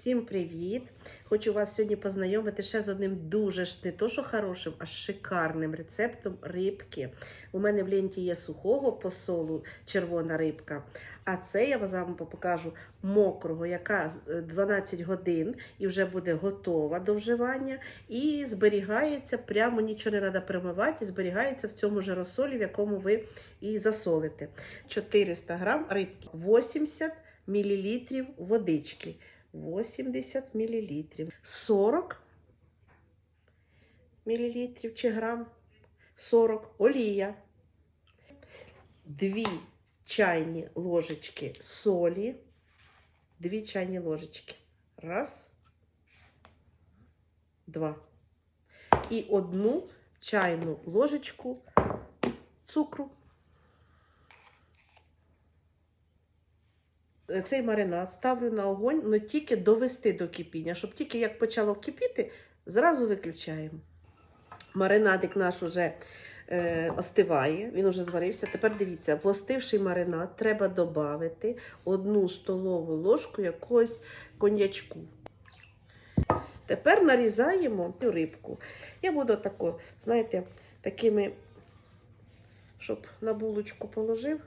Всім привіт! Хочу вас сьогодні познайомити ще з одним дуже не то, що хорошим, а шикарним рецептом рибки. У мене в ленті є сухого посолу червона рибка. А це я вам покажу мокрого, яка з- е, 12 годин і вже буде готова до вживання. І зберігається, прямо нічого не треба перемивати, зберігається в цьому ж розсолі, в якому ви і засолите. 400 грам рибки, 80 мл водички. 80 мл. 40 мл чи грам. 40 олія. 2 чайні ложечки солі. 2 чайні ложечки. Раз. Два. І одну чайну ложечку цукру. Цей маринад ставлю на огонь, але тільки довести до кипіння, щоб тільки як почало кипіти, зразу виключаємо. Маринадик наш уже е, остиває, він уже зварився. Тепер дивіться, в остивший маринад треба додати одну столову ложку якогось коньячку. Тепер нарізаємо цю рибку. Я буду тако, знаєте, такими, щоб на булочку положив,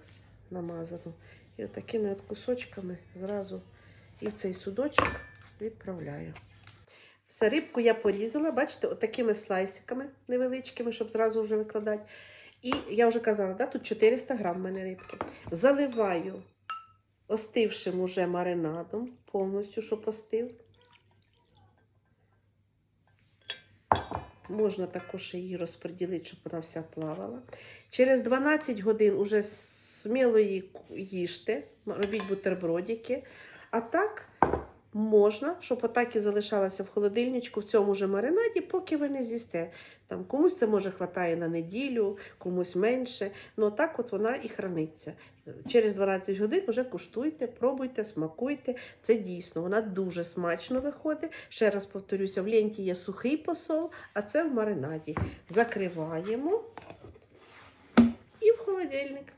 намазану. І отакими от кусочками зразу і в цей судочок відправляю. Все, рибку я порізала, бачите, отакими слайсиками невеличкими, щоб зразу вже викладати. І я вже казала, да, тут 400 грам в мене рибки. Заливаю остившим уже маринадом, повністю, щоб остив. Можна також її розподілити, щоб вона вся плавала. Через 12 годин уже сміло її їжте, робіть бутербродики. А так можна, щоб отак і залишалася в холодильничку в цьому ж маринаді, поки ви не з'їсте. Там комусь це може хватає на неділю, комусь менше. Ну так от вона і храниться. Через 12 годин вже куштуйте, пробуйте, смакуйте. Це дійсно, вона дуже смачно виходить. Ще раз повторюся, в ленті є сухий посол, а це в маринаді. Закриваємо і в холодильник.